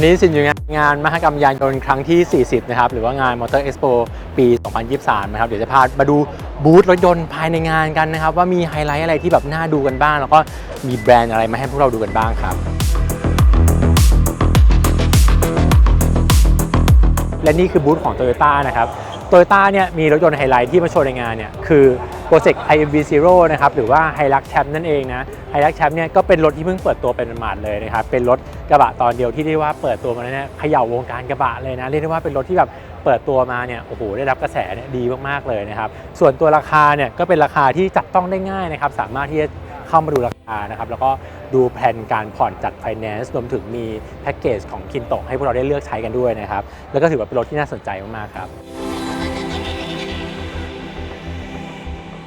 อนนี้สินอยู่งานงานมหกรรมยานยนต์ครั้งที่ 40 นะครับ หรือว่างาน Motor Expo ปี 2023 นะครับ เดี๋ยวจะพามาดูบูธรถยนต์ภายในงานกันนะครับ ว่ามีไฮไลท์อะไรที่แบบน่าดูกันบ้าง แล้วก็มีแบรนด์อะไรมาให้พวกเราดูกันบ้างครับ และนี่คือบูธของ Toyota นะครับ Toyota เนี่ยมีรถยนต์ไฮไลท์ที่มาโชว์ในงานเนี่ยคือ Project IMV Zero นะครับหรือว่า Hilux Champ นั่นเองนะ Hilux Champ เนี่ยก็เป็นรถที่เพิ่งเปิดตัวเป็นหมาดเลยนะครับเป็นรถกระบะตอนเดียวที่เรียกว่าเปิดตัวมาเนี่ยเขย่าวงการกระบะเลยนะเรียกได้ว่าเป็นรถที่แบบเปิดตัวมาเนี่ยโอ้โหได้รับกระแสเนี่ยดีมากๆเลยนะครับส่วนตัวราคาเนี่ยก็เป็นราคาที่จับต้องได้ง่ายนะครับสามารถที่จะเข้ามาดูราคานะครับแล้วก็ดูแผนการผ่อนจัดไฟแนนซ์รวมถึงมีแพ็กเกจของคินโตให้พวกเราได้เลือกใช้กันด้วยนะครับแล้วก็ถือว่าเป็นรถที่น่าสนใจมากๆครับ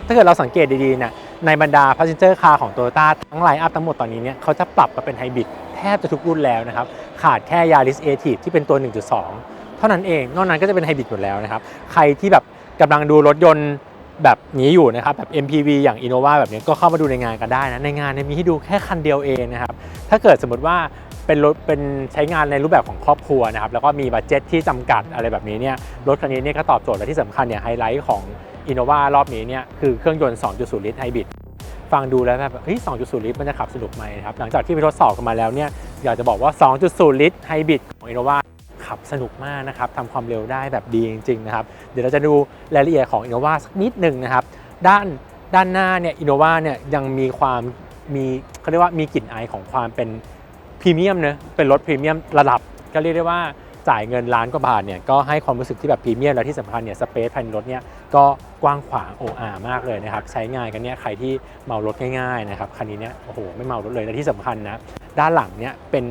ถ้าเกิดเราสังเกตดีๆเนี่ยในบรรดา passenger car ของ Toyota ทั้งไลน์อัพทั้งหมดตอนนี้เนี่ยเขาจะปรับมาเป็นไฮบริดแทบจะทุกรุ่นแล้วนะครับ ขาดแค่ Yaris a t i v ที่เป็นตัว 1.2 เท่านั้นเอง นอกนั้นก็จะเป็นไฮบริดหมดแล้วนะครับ ใครที่แบบกำลังดูรถยนต์แบบนี้อยู่นะครับแบบ MPV อย่าง Innova แบบนี้ก็เข้ามาดูในงานกันได้นะ ในงานมีให้ดูแค่คันเดียวเองนะครับ ถ้าเกิดสมมติว่าเป็นรถเป็นใช้งานในรูปแบบของครอบครัวนะครับ แล้วก็มีบัตเจ็ตที่จำกัดอะไรแบบนี้เนี่ยรถคันนี้เนี่ยก็ตอบโจทย์และที่สำคัญเนี่ยไฮไลท์ของ อินโนวารอบนี้เนี่ยคือเครื่องยนต์ 2.0 ลิตรไฮบริดฟังดูแล้วแบบเฮ้ย 2.0 ลิตรมันจะขับสนุกไหมครับ หลังจากที่ไปทดสอบกันมาแล้วเนี่ยอยากจะบอกว่า 2.0 ลิตรไฮบริดของอินโนวาขับสนุกมากนะครับทำความเร็วได้แบบดีจริง ๆ นะครับ เดี๋ยวเราจะดูรายละเอียดของอินโนวาสักนิดหนึ่งนะครับ ด้านด้านหน้าเนี่ยอินโนวาเนี่ยยังมีความมีเขาเรียกว่ามีกลิ่นอายของความเป็นพรีเมียมเนะเป็นรถพรีเมียมระดับก็เรียกได้ว่า จ่ายเงินล้านกว่าบาทเนี่ยก็ให้ความรู้สึกที่แบบพรีเมียมและที่สำคัญเนี่ยสเปซภายในรถเนี่ยก็กว้างขวางโออามากเลยนะครับใช้งานกันเนี่ยใครที่เมารถง่ายๆนะครับคันนี้เนี่ยโอ้โหไม่เมารถเลยและที่สำคัญนะด้านหลังเนี่ยเป็น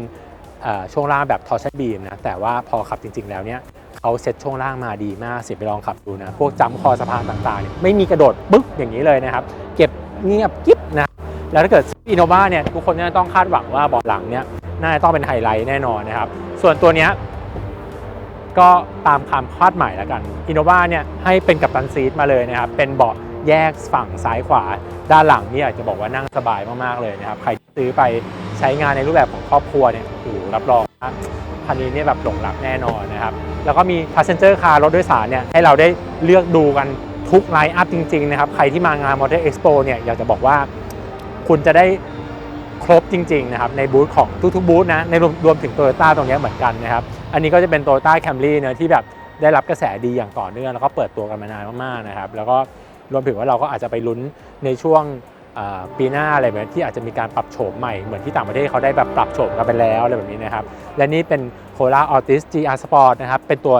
ช่วงล่างแบบทอร์ชันบีมนะแต่ว่าพอขับจริง ๆ แล้วเนี่ยเขาเซ็ตช่วงล่างมาดีมากเสียไปลองขับดูนะ พวกจัมป์คอสะพานต่างๆเนี่ยไม่มีกระโดดปึ๊กอย่างนี้เลยนะครับ เก็บเงียบกิ๊บนะแล้วถ้าเกิดอินโนวาเนี่ยทุกคนเนี่ยต้องคาดหวังว่าเบาะหลังเนี่ยน่าจะต้องเป็นไฮไลท์แน่นอนนะครับ ส่วนตัวเนี้ย ก็ตามคำคาดหมายแล้วกันอินโนวาเนี่ยให้เป็นกัปตันซีทมาเลยนะครับ เป็นเบาะแยกฝั่งซ้ายขวา ด้านหลังนี่อยจะบอกว่านั่งสบายมากๆเลยนะครับ ใครที่ซื้อไปใช้งานในรูปแบบของครอบครัวเนี่ยโอ้รับรองว่าคันนี้เนี่ยแบบหลงรักแน่นอนนะครับ แล้วก็มี passenger car รถโดยสารเนี่ยให้เราได้เลือกดูกันทุกไลน์อัพจริงๆนะครับ ใครที่มางาน Motor Expo เนี่ยอยากจะบอกว่าคุณจะได้ครบจริงๆนะครับในบูธของทุกๆบูธนะในรวมถึง Toyota ตรงนี้เหมือนกันนะครับ อันนี้ก็จะเป็น Toyota Camry เนะที่แบบได้รับกระแสดีอย่างต่อเนื่องแล้วก็เปิดตัวกันมานานมากๆนะครับแล้วก็รวมถึงว่าเราก็อาจจะไปลุ้นในช่วงปีหน้าอะไรแบบนี้ที่อาจจะมีการปรับโฉมใหม่เหมือนที่ต่างประเทศเขาได้แบบปรับโฉมกันไปแล้วอะไรแบบนี้นะครับและนี่เป็น Corolla Altis GR Sport นะครับเป็นตัว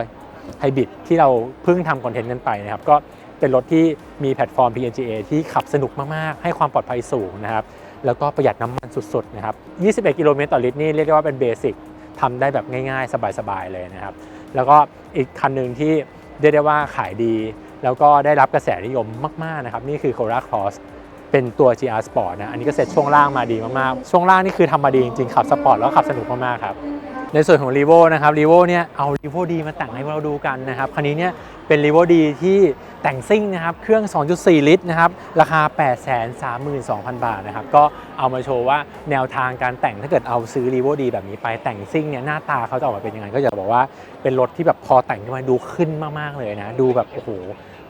ไฮบริดที่เราเพิ่งทำคอนเทนต์กันไปนะครับก็เป็นรถที่มีแพลตฟอร์ม PNGA ที่ขับสนุกมากๆ ให้ความปลอดภัยสูงนะครับแล้วก็ประหยัดน้ำมันสุดๆนะครับ 21 กิโลเมตรต่อลิตรนี่เรียกได้ว่าเป็นเบสิก ทำได้แบบง่ายๆ สบายๆเลยนะครับ แล้วก็อีกคันหนึ่งที่เรียกได้ว่าขายดี แล้วก็ได้รับกระแสนิยมมากๆนะครับ นี่คือ c o r a Cross เป็นตัว GR Sport นะ อันนี้ก็เสร็จช่วงล่างมาดีมากๆ ช่วงล่างนี่คือทำมาดีจริงๆ ขับสปอร์ตแล้วขับสนุกมากๆครับ ในส่วนของ r ีโวนะครับ r ีโวเนี่ยเอา r ีโวดีมาแต่งให้เราดูกันนะครับ คันนี้เนี่ยเป็น r ีโวดีที่แต่งซิ่งนะครับ เครื่อง 2.4 ลิตรนะครับ ราคา 832,000 บาทนะครับ ก็เอามาโชว์ว่าแนวทางการแต่งถ้าเกิดเอาซื้อ r ีโวดีแบบนี้ไปแต่งซิ่งเนี่ยหน้าตาเขาจะออกมาเป็นยังไง ก็จะบอกว่าเป็นรถที่แบบพอแต่งขึ้นมาดูขึ้นมากๆเลยนะ ดูแบบโอ้โห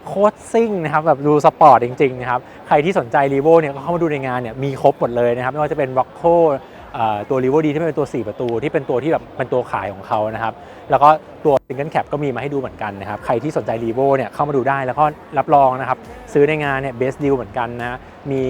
โคตรซิ่งนะครับแบบดูสปอร์ตจริงๆนะครับ ใครที่สนใจ r ีโวเนี่ยก็เข้ามาดูในงานเนี่ยมีครบหมดเลยนะครับ ไม่ว่าจะเป็น r o c k o ตัว r ีโวดีที่เป็นตัว 4 ประตู ที่เป็นตัวที่แบบเป็นตัวขายของเขานะครับ แล้วก็ตัวซิงเกิลแคปก็มีมาให้ดูเหมือนกันนะครับ ใครที่สนใจ r ีโวเนี่ยเข้ามาดูได้แล้วก็รับรองนะครับ ซื้อในงานเนี่ยเบสดีลเหมือนกันนะมี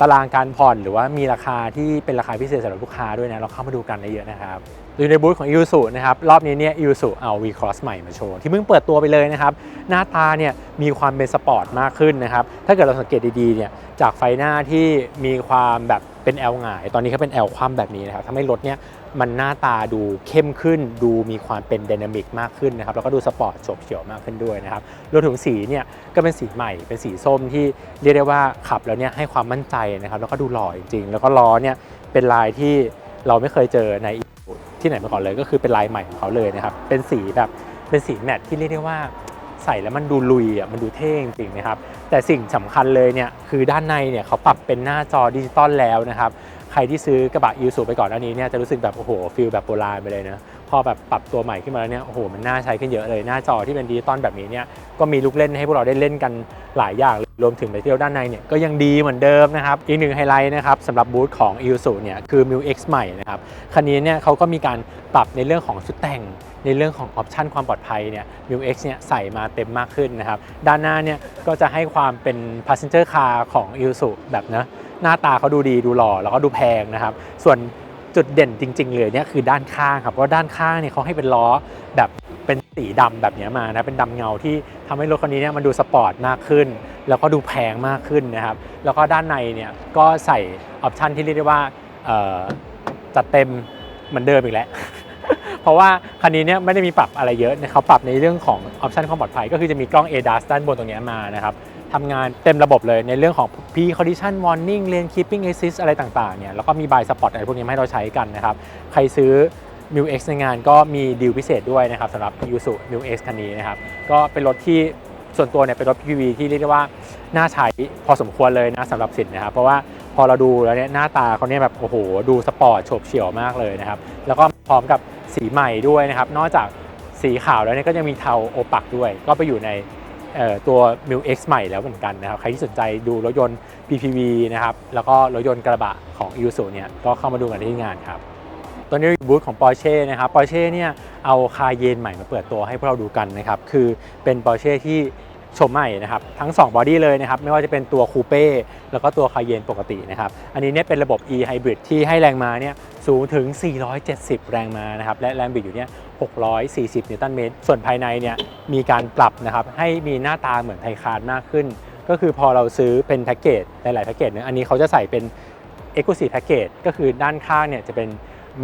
ตารางการผ่อนหรือว่ามีราคาที่เป็นราคาพิเศษสำหรับลูกค้าด้วยนะเราเข้ามาดูกันได้เยอะนะครับอยู่ในบูธของ i ิ s u นะครับ รอบนี้เนี่ย i ิ s u เอา V Cross ใหม่มาโชว์ ที่เพิ่งเปิดตัวไปเลยนะครับ หน้าตาเนี่ยมีความเป็นสปอร์ตมากขึ้นนะครับ ถ้าเกิดเราสังเกตดีๆเนี่ย จากไฟหน้าที่มีความแบบเป็น L หงาย ตอนนี้เขาเป็น L คว่ำแบบนี้นะครับทำให้รถเนี่ยมันหน้าตาดูเข้มขึ้น ดูมีความเป็นไดนามิกมากขึ้นนะครับ แล้วก็ดูสปอร์ตโฉบเฉี่ยวมากขึ้นด้วยนะครับรวมถึงสีเนี่ยก็เป็นสีใหม่เป็นสีส้มที่เรียกได้ว่าขับแล้วเนี่ยให้ความมั่นใจนะครับ แล้วก็ดูหล่อจริงๆแล้วก็ล้อเนี่ยเป็นลายที่เราไม่เคยเจอในที่ไหนมาก่อนเลย ก็คือเป็นลายใหม่ของเขาเลยนะครับ เป็นสีแบบเป็นสีแมทที่เรียกได้ว่าใส่แล้วมันดูลุยอะมันดูเท่จริงๆนะครับ แต่สิ่งสำคัญเลยเนี่ยคือด้านในเนี่ยเขาปรับเป็นหน้าจอดิจิตอลแล้วนะครับ ใครที่ซื้อกระบะยูสูไปก่อนอันนี้เนี่ยจะรู้สึกแบบโอ้โหฟิลแบบโบราณไปเลยนะ พอแบบปรับตัวใหม่ขึ้นมาแล้วเนี่ยโอ้โหมันน่าใช้ขึ้นเยอะเลยหน้าจอที่เป็นดิจิตอลแบบนี้เนี่ยก็มีลูกเล่นให้พวกเราได้เล่นกันหลายอย่างรวมถึงไปเที่ยวด้านในเนี่ยก็ยังดีเหมือนเดิมนะครับ อีกหนึ่งไฮไลท์นะครับสำหรับบูธของ i s u เนี่ยคือ m i l X ใหม่นะครับคันนี้เนี่ยเขาก็มีการปรับในเรื่องของชุดแต่งในเรื่องของออปชันความปลอดภัยเนี่ย m i l X เนี่ยใส่มาเต็มมากขึ้นนะครับ ด้านหน้าเนี่ยก็จะให้ความเป็น passenger car ของ i s u แบบนะหน้าตาเขาดูดีดูหล่อแล้วก็ดูแพงนะครับส่วน จุดเด่นจริง ๆ เลยเนี่ยคือด้านข้างครับเพราะว่าด้านข้างเนี่ยเขาให้เป็นล้อแบบเป็นสีดำแบบนี้มานะเป็นดำเงาที่ทำให้รถคันนี้เนี่ยมันดูสปอร์ตมากขึ้น แล้วก็ดูแพงมากขึ้นนะครับแล้วก็ด้านในเนี่ยก็ใส่ออปชันที่เรียกได้ว่าจัดเต็มเหมือนเดิมอีกแล้วเพราะว่าคันนี้เนี่ยไม่ได้มีปรับอะไรเยอะนะเขาปรับในเรื่องของออปชันความปลอดภัยก็คือจะมีกล้อง ADAS ด้านบนตรงนี้มานะครับ ทำงานเต็มระบบเลยในเรื่องของ P condition warning lane keeping assist อะไรต่างๆเนี่ยแล้วก็มี by spot อะไรพวกนี้ให้เราใช้กันนะครับ ใครซื้อ m i l X ในงานก็มีดีลพิเศษด้วยนะครับสำหรับ i s u m i l X คันนี้นะครับ ก็เป็นรถที่ส่วนตัวเนี่ยเป็นรถ PPV ที่เรียกได้ว่าน่าใช้พอสมควรเลยนะสำหรับสิทธิ์นะครับ เพราะว่าพอเราดูแล้วเนี่ยหน้าตาเขาเนี่ยแบบโอ้โห ดูสปอร์ตโฉบเฉี่ยวมากเลยนะครับ แล้วก็พร้อมกับสีใหม่ด้วยนะครับ นอกจากสีขาวแล้วเนี่ยก็ยังมีเทาโอปักด้วย ก็ไปอยู่ใน ตัว m i l X ใหม่แล้วเหมือนกันนะครับ ใครที่สนใจดูรถยนต์ PPV นะครับ แล้วก็รถยนต์กระบะของ i s u เนี่ย ก็เข้ามาดูกันที่งานครับตอนนี้บูธของ Porsche นะครับ Porsche เนี่ยเอาคาเยนใหม่มาเปิดตัวให้พวกเราดูกันนะครับ คือเป็น Porsche ที่ ชมใหม่นะครับทั้ง 2 บอดี้เลยนะครับไม่ว่าจะเป็นตัวคูเป้แล้วก็ตัวคาเยนปกตินะครับอันนี้เนี่ยเป็นระบบ e hybrid ที่ให้แรงม้าเนี่ยสูงถึง 470 แรงม้านะครับและแรงบิดอยู่เนี่ย640 นิวตันเมตร ส่วนภายในเนี่ยมีการปรับนะครับให้มีหน้าตาเหมือนไทยคานมากขึ้น ก็คือพอเราซื้อเป็นแพ็กเกจหลายๆแพ็กเกจเนี่ยอันนี้เขาจะใส่เป็น Exclusive Package ก็คือด้านข้างเนี่ยจะเป็น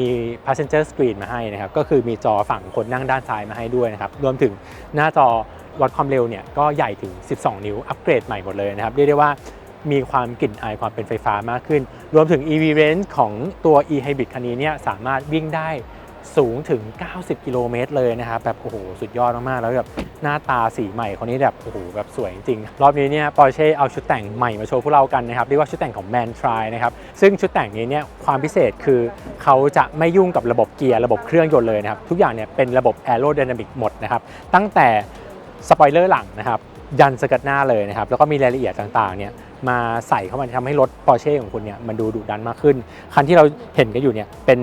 มี passenger screen มาให้นะครับ ก็คือมีจอฝั่งคนนั่งด้านซ้ายมาให้ด้วยนะครับ รวมถึงหน้าจอวัดความเร็วเนี่ยก็ใหญ่ถึง 12 นิ้ว อัปเกรดใหม่หมดเลยนะครับ เรียกได้ว่ามีความกลิ่นอายความเป็นไฟฟ้ามากขึ้น รวมถึง EV range ของตัว e hybrid คันนี้เนี่ยสามารถวิ่งได้ สูงถึง 90 กิโลเมตรเลยนะครับแบบโอ้โหสุดยอดมากๆ แล้วแบบหน้าตาสีใหม่คนนี้แบบโอ้โหแบบสวยจริงๆรอบนี้เนี่ยปอร์เช่เอาชุดแต่งใหม่มาโชว์พวกเรากันนะครับเรียกว่าชุดแต่งของ Man Try นะครับซึ่งชุดแต่งนี้เนี่ยความพิเศษคือเขาจะไม่ยุ่งกับระบบเกียร์ระบบเครื่องยนต์เลยนะครับทุกอย่างเนี่ยเป็นระบบ Aerodynamic หมดนะครับตั้งแต่สปอยเลอร์หลังนะครับยันสกัดหน้าเลยนะครับแล้วก็มีรายละเอียดต่างๆเนี่ยมาใส่เข้ามาทำให้รถ Porsche ของคุณเนี่ยมันดูดุดันมากขึ้น คันที่เราเห็นกันอยู่เนี่ยเป็น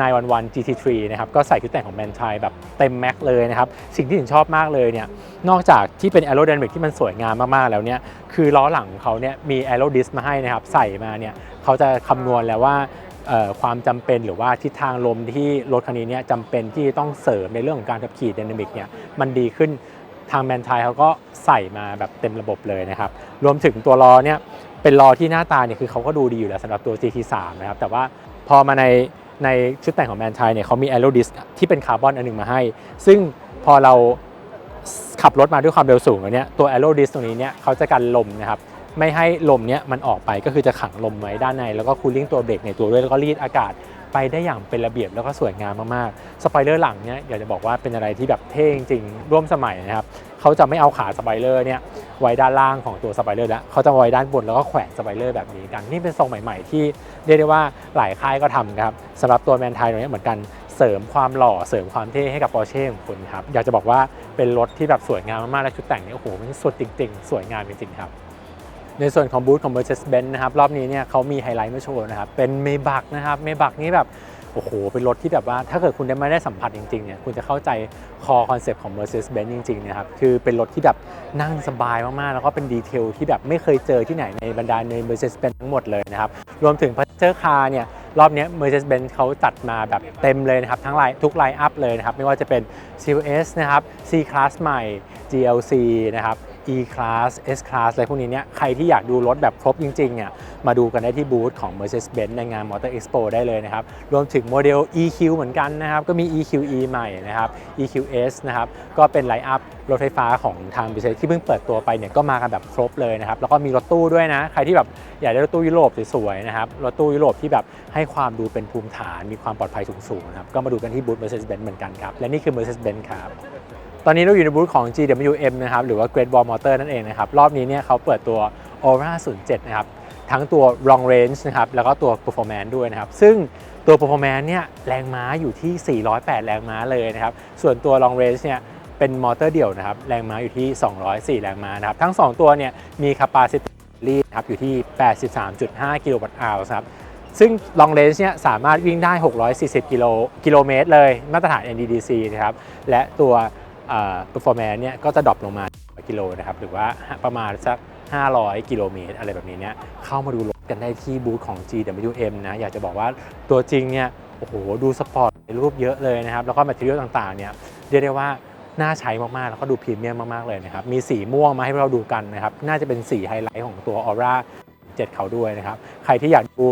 911 GT3 นะครับก็ใส่ชุดแต่งของแมนชายแบบเต็มแม็กเลยนะครับ สิ่งที่ผมชอบมากเลยเนี่ยนอกจากที่เป็น aerodynamic ที่มันสวยงามมาก ๆ แล้วเนี่ยคือล้อหลังเขาเนี่ยมี aero disc มาให้นะครับใส่มาเนี่ยเขาจะคำนวณแล้วว่าความจำเป็นหรือว่าทิศทางลมที่รถคันนี้เนี่ยจำเป็นที่ต้องเสริมในเรื่องของการขับขี่ dynamic เนี่ยมันดีขึ้นทางแมนชายเขาก็ใส่มาแบบเต็มระบบเลยนะครับ รวมถึงตัวล้อเนี่ยเป็นล้อที่หน้าตาเนี่ยคือเขาก็ดูดีอยู่แล้วสำหรับตัว GT3 นะครับแต่ว่าพอมาใน ในชุดแต่งของแมนชายเนี่ยเขามี a e r o disc ที่เป็นคาร์บอนอันหนึงมาให้ ซึ่งพอเราขับรถมาด้วยความเร็วสูงเนี่ยตัว a e r o disc ตรงนี้เนี่ยเขาจะกันลมนะครับไม่ให้ลมเนี่ยมันออกไปก็คือจะขังลมไว้ด้านใน แล้วก็คูลิ่งตัวเบรกในตัวด้วยแล้วก็รีดอากาศไปได้อย่างเป็นระเบียบแล้วก็สวยงามมากๆสปอยเลอร์หลังเนี่ยอยากจะบอกว่าเป็นอะไรที่แบบเท่จริงๆร่วมสมัยนะครับ เขาจะไม่เอาขาสไปเลอร์เนี่ยไว้ด้านล่างของตัวสไปเลอร์แล้วเขาจะไว้ด้านบนแล้วก็แขวนสไปเลอร์แบบนี้กัน นี่เป็นทรงใหม่ ๆ ที่เรียกได้ว่าหลายค่ายก็ทำครับสำหรับตัวแมนไทยตรงนี้เหมือนกันเสริมความหล่อเสริมความเท่ให้กับปอร์เช่ของคุณครับ อยากจะบอกว่าเป็นรถที่แบบสวยงามมากๆ และชุดแต่งนี่โอ้โหมันสุดจริง ๆ สวยงามจริงๆครับในส่วนของบูธของ Mercedes-Benz นะครับ รอบนี้เนี่ยเขามีไฮไลท์มาโชว์นะครับ เป็นเมบักนะครับเมบักนี้แบบ โอ้โห เป็นรถที่แบบว่าถ้าเกิดคุณได้ไม่ได้สัมผัสจริงๆเนี่ยคุณจะเข้าใจคอคอนเซปต์ของ Mercedes-Benz จริงๆนะครับ คือเป็นรถที่แบบนั่งสบายมากๆ แล้วก็เป็นดีเทลที่แบบไม่เคยเจอที่ไหนในบรรดาใน Mercedes-Benz ทั้งหมดเลยนะครับ รวมถึง Passenger Car เนี่ยรอบนี้ Mercedes-Benz เขาจัดมาแบบเต็มเลยนะครับ ทั้งไลน์ทุกไลน์อัพเลยนะครับ ไม่ว่าจะเป็น CLS นะครับ C Class ใหม่ GLC นะครับ E Class S Class อะไรพวกนี้เนี่ยใครที่อยากดูรถแบบครบจริงๆอะมาดูกันได้ที่บูธของ Mercedes-Benz ในงาน Motor Expo ได้เลยนะครับรวมถึงโมเดล EQ เหมือนกันนะครับก็มี EQE ใหม่นะครับ EQS นะครับก็เป็นไลน์อัพรถไฟฟ้าของทาง Mercedes ที่เพิ่งเปิดตัวไปเนี่ยก็มากันแบบครบเลยนะครับแล้วก็มีรถตู้ด้วยนะ ใครที่แบบอยากได้รถตู้ยุโรปสวยๆนะครับรถตู้ยุโรปที่แบบให้ความดูเป็นภูมิฐาน มีความปลอดภัยสูงๆนะครับก็มาดูกันที่บูธ Mercedes-Benz เหมือนกันครับและนี่คือ Mercedes-Benz ครับ ตอนนี้เราอยู่ในบูธของ GWM นะครับหรือว่า Great Wall Motor นั่นเองนะครับ รอบนี้เนี่ยเขาเปิดตัว Aura 07 นะครับ ทั้งตัว long range นะครับ แล้วก็ตัว performance ด้วยนะครับ ซึ่งตัว performance เนี่ยแรงม้าอยู่ที่ 408 แรงม้าเลยนะครับ ส่วนตัว long range เนี่ยเป็นมอเตอร์เดี่ยวนะครับ แรงม้าอยู่ที่ 204 แรงม้านะครับ ทั้ง 2 ตัวเนี่ยมี capacity นะครับอยู่ที่ 83.5 กิโลวัตต์อาวครับซึ่ง long range เนี่ยสามารถวิ่งได้ 640 กิโลกิโลเมตรเลย มาตรฐาน NDDC นะครับ และตัว เอ่อ performance เนี่ยก็จะดรอปลงมากิโลนะครับหรือว่าประมาณสัก 500 กิโลเมตรอะไรแบบนี้เนี่ยเข้ามาดูรถกันได้ที่บูธของ GWM นะอยากจะบอกว่าตัวจริงเนี่ยโอ้โหดูสปอร์ตในรูปเยอะเลยนะครับ แล้วก็แมทเทียลต่างๆเนี่ยเรียกได้ว่าน่าใช้มาก ๆ แล้วก็ดูพรีเมียมมาก ๆ เลยนะครับ มีสีม่วงมาให้เราดูกันนะครับ น่าจะเป็นสีไฮไลท์ของตัว Aura 7เขาด้วยนะครับ ใครที่อยากดู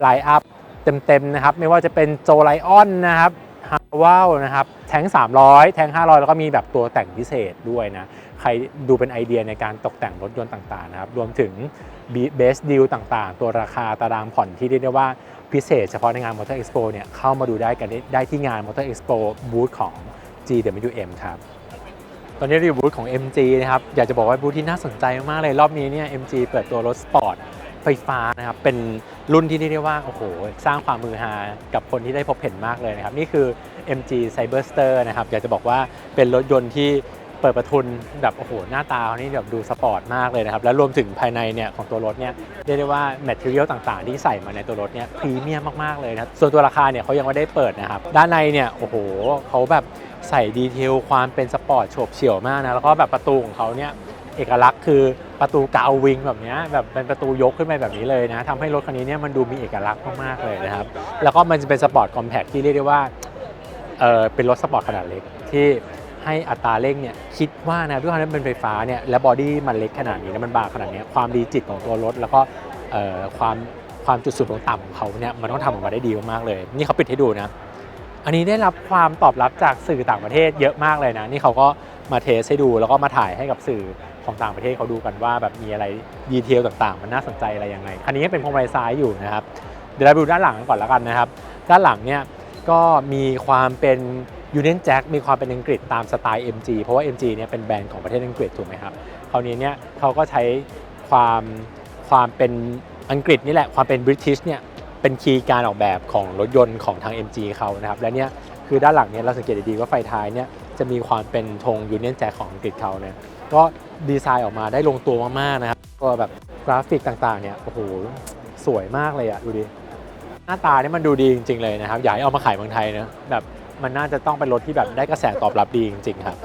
ไลน์อัพเต็ม ๆ นะครับ ไม่ว่าจะเป็นโจไลออนนะครับ ฮาวาวนะครับ แทง 300 แทง 500 แล้วก็มีแบบตัวแต่งพิเศษด้วยนะ ใครดูเป็นไอเดียในการตกแต่งรถยนต์ต่างๆนะครับ รวมถึงเบสดีลต่างๆ ตัวราคาตารางผ่อนที่เรียกได้ว่าพิเศษเฉพาะในงาน Motor Expo เนี่ย เข้ามาดูได้กันได้ที่งาน Motor Expo บูธของ GWM ครับตอนนี้เราอยู่บูธของ MG นะครับ อยากจะบอกว่าบูธที่น่าสนใจมากเลย รอบนี้เนี่ย MG เปิดตัวรถสปอร์ต ฟฟ้านะครับเป็นรุ่นที่เรียกได้ว่าโอ้โหสร้างความมือฮากับคนที่ได้พบเห็นมากเลยนะครับ นี่คือ MG Cyberster นะครับอยากจะบอกว่าเป็นรถยนต์ที่เปิดประทุนแบบโอ้โหหน้าตาเขานี่แบบดูสปอร์ตมากเลยนะครับ แล้วรวมถึงภายในเนี่ยของตัวรถเนี่ยเรียกได้ว่าแมทเทียลต่างๆ ที่ใส่มาในตัวรถเนี่ยพรีเมียมมากๆเลยนะส่วนตัวราคาเนี่ยเขายังไม่ได้เปิดนะครับ ด้านในเนี่ยโอ้โหเขาแบบใส่ดีเทลความเป็นสปอร์ตโฉบเฉี่ยวมากนะแล้วก็แบบประตูของเขาเนี่ยเอกลักษณ์คือ ประตูกาววิงแบบนี้แบบเป็นประตูยกขึ้นไปแบบนี้เลยนะทำให้รถคันนี้เนี่ยมันดูมีเอกลักษณ์มากๆเลยนะครับ แล้วก็มันจะเป็นสปอร์ตคอมแพคที่เรียกได้ว่าเออเป็นรถสปอร์ตขนาดเล็กที่ให้อัตราเร่งเนี่ยคิดว่านะด้วยความที่เป็นไฟฟ้าเนี่ยและบอดี้มันเล็กขนาดนี้แล้วมันบางขนาดนี้ความดีจิตของตัวรถ แล้วก็ความความจุดสูงของต่ำของเขาเนี่ยมันต้องทำออกมาได้ดีมากๆเลย นี่เขาปิดให้ดูนะอันนี้ได้รับความตอบรับจากสื่อต่างประเทศเยอะมากเลยนะ นี่เขาก็มาเทสให้ดูแล้วก็มาถ่ายให้กับสื่อ ของต่างประเทศเขาดูกันว่าแบบมีอะไรดีเทลต่างๆ มันน่าสนใจอะไรยังไงคันนี้เป็นพวงมาลัยซ้ายอยู่นะครับ เดี๋ยวเราดูด้านหลังก่อนแล้วกันนะครับ ด้านหลังเนี่ยก็มีความเป็น Union Jack มีความเป็นอังกฤษตามสไตล์ MG เพราะว่า MG เนี่ยเป็นแบรนด์ของประเทศอังกฤษถูกไหมครับ คราวนี้เนี่ยเขาก็ใช้ความความเป็นอังกฤษนี่แหละ ความเป็นบริ t ิชเนี่ยเป็นคีย์การออกแบบของรถยนต์ของทาง MG เขานะครับ และเนี่ยคือด้านหลังเนี่ยเราสังเกตดีๆว่าไฟท้ายเนี่ย จะมีความเป็นธง Union Jack ของอังกฤษเขาเนี่ยก็ดีไซน์ออกมาได้ลงตัวมากๆนะครับก็แบบกราฟิกต่างๆเนี่ยโอ้โหสวยมากเลยอะดูดิหน้าตาเนี่ยมันดูดีจริง ๆเลยนะครับอยากให้เอามาขายเมืองไทยนะแบบมันน่าจะต้องเป็นรถที่แบบได้กระแสตอบรับดีจริงๆครับ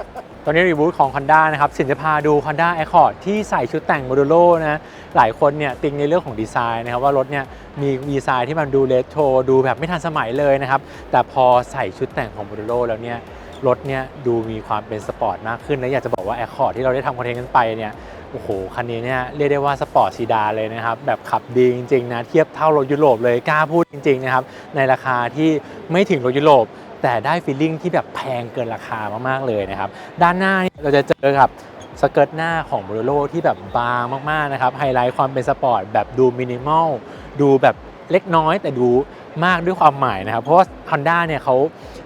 ตอนนี้รีวิวของ Honda นะครับสินจะพาดู Honda Accord ที่ใส่ชุดแต่งโมดูโลนะหลายคนเนี่ยติงในเรื่องของดีไซน์นะครับว่ารถเนี่ยมีดีไซน์ที่มันดูเลโทรดูแบบไม่ทันสมัยเลยนะครับแต่พอใส่ชุดแต่งของโมดูโลแล้วเนี่ย รถเนี่ยดูมีความเป็นสปอร์ตมากขึ้น และอยากจะบอกว่า Accord ที่เราได้ทำคอนเทนต์กันไปเนี่ยโอ้โห คันนี้เนี่ยเรียกได้ว่าสปอร์ตซีดานเลยนะครับ แบบขับดีจริง ๆ นะ เทียบเท่ารถยุโรปเลยกล้าพูดจริง ๆ นะครับ ในราคาที่ไม่ถึงรถยุโรปแต่ได้ฟีลลิ่งที่แบบแพงเกินราคามาก ๆ เลยนะครับ ด้านหน้าเราจะเจอกับสเกิร์ตหน้าของโบโลที่แบบบางมาก ๆ นะครับ ไฮไลท์ความเป็นสปอร์ตแบบดูมินิมอลดูแบบเล็กน้อยแต่ดู มากด้วยความหมายนะครับ เพราะว่า Honda เนี่ยเขา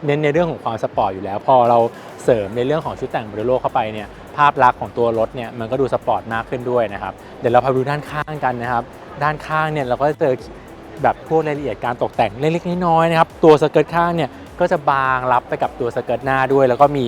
เน้นในเรื่องของความสปอร์ตอยู่แล้ว พอเราเสริมในเรื่องของชุดแต่งโบโลเข้าไปเนี่ยภาพลักษณ์ของตัวรถเนี่ยมันก็ดูสปอร์ตมากขึ้นด้วยนะครับ เดี๋ยวเราพาดูด้านข้างกันนะครับ ด้านข้างเนี่ยเราก็จะเจอแบบพวกรายละเอียดการตกแต่งเล็กๆน้อยๆนะครับตัวสเกิร์ตข้างเนี่ยก็จะบางรับไปกับตัวสเกิร์ตหน้าด้วย แล้วก็มี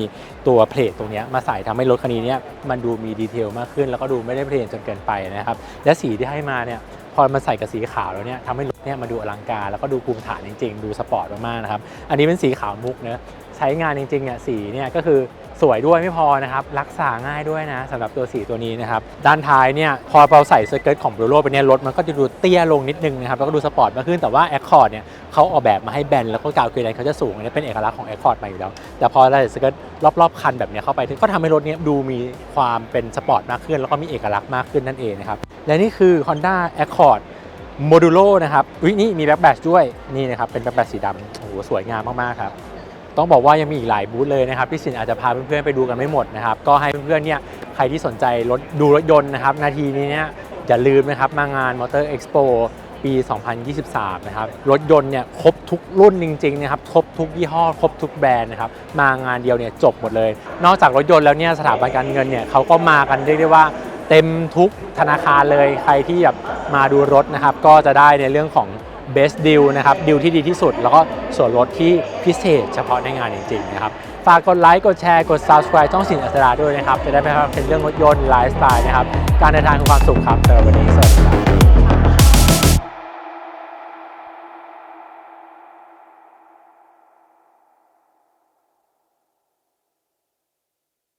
ตัวเพลทตรงเนี้ยมาใส่ทำให้รถคันนี้เนี่ยมันดูมีดีเทลมากขึ้น แล้วก็ดูไม่ได้เพลนจนเกินไปนะครับ และสีที่ให้มาเนี่ย อมาใส่กับสีขาวแล้วเนี่ยทำให้รถเนี่ยมาดูอลังการแล้วก็ดูภูมิฐานจริงๆ ดูสปอร์ตมากๆนะครับ อันนี้เป็นสีขาวมุกเนะ ใช้งานจริงๆเนี่ยสีเนี่ยก็คือสวยด้วยไม่พอนะครับ รักษาง่ายด้วยนะสำหรับตัวสีตัวนี้นะครับ ด้านท้ายเนี่ยพอเราใส่สเกิร์ตของบรูโรไปเนี่ยรถมันก็จะดูเตี้ยลงนิดนึงนะครับ แล้วก็ดูสปอร์ตมากขึ้นแต่ว่า Accord เนี่ยเขาออกแบบมาให้แบนแล้วก็กาวเกลียนเขาจะสูงอันนี้เป็นเอกลักษณ์ของ Accord มาอยู่แล้ว แต่พอเราใส่สเกิร์ตรอบๆ คันแบบเนี้ยเข้าไปก็ทำให้รถเนี้ยดูมีความเป็นสปอร์ตมากขึ้น แล้วก็มีเอกลักษณ์มากขึ้นนั่นเองนะครับและนี่คือ Honda Accord โมดูโลนะครับวินี่มีแบ็คแบชด้วย นี่นะครับ เป็นแบ็คแบชสีดำ โอ้โห สวยงามมาก ๆ ครับ ต้องบอกว่ายังมีอีกหลายบูธเลยนะครับที่สินอาจจะพาเพื่อนๆไปดูกันไม่หมดนะครับก็ให้เพื่อนๆเนี่ยใครที่สนใจรถดูรถยนต์นะครับนาทีนี้เนี่ยอย่าลืมนะครับมางาน Motor Expo ปี 2023 นะครับ รถยนต์เนี่ยครบทุกรุ่นจริงๆนะครับครบทุกยี่ห้อ ครบทุกแบรนด์นะครับ มางานเดียวเนี่ยจบหมดเลย นอกจากรถยนต์แล้วเนี่ยสถาบันการเงินเนี่ยเขาก็มากันเรียกได้ว่าเต็มทุกธนาคารเลยใครที่แบบมาดูรถนะครับ ก็จะได้ในเรื่องของ best deal นะครับดีลที่ดีที่สุด แล้วก็ส่วนลดที่พิเศษเฉพาะในงานจริงๆนะครับฝากกดไลค์ กดแชร์ กด subscribe ช่องสินอัศราด้วยนะครับ จะได้ไม่พลาดเป็นเรื่องรถยนต์ไลฟ์สไตล์นะครับ การเดินทางคือความสุขครับสำหรับวันนี้สวัสดีครับ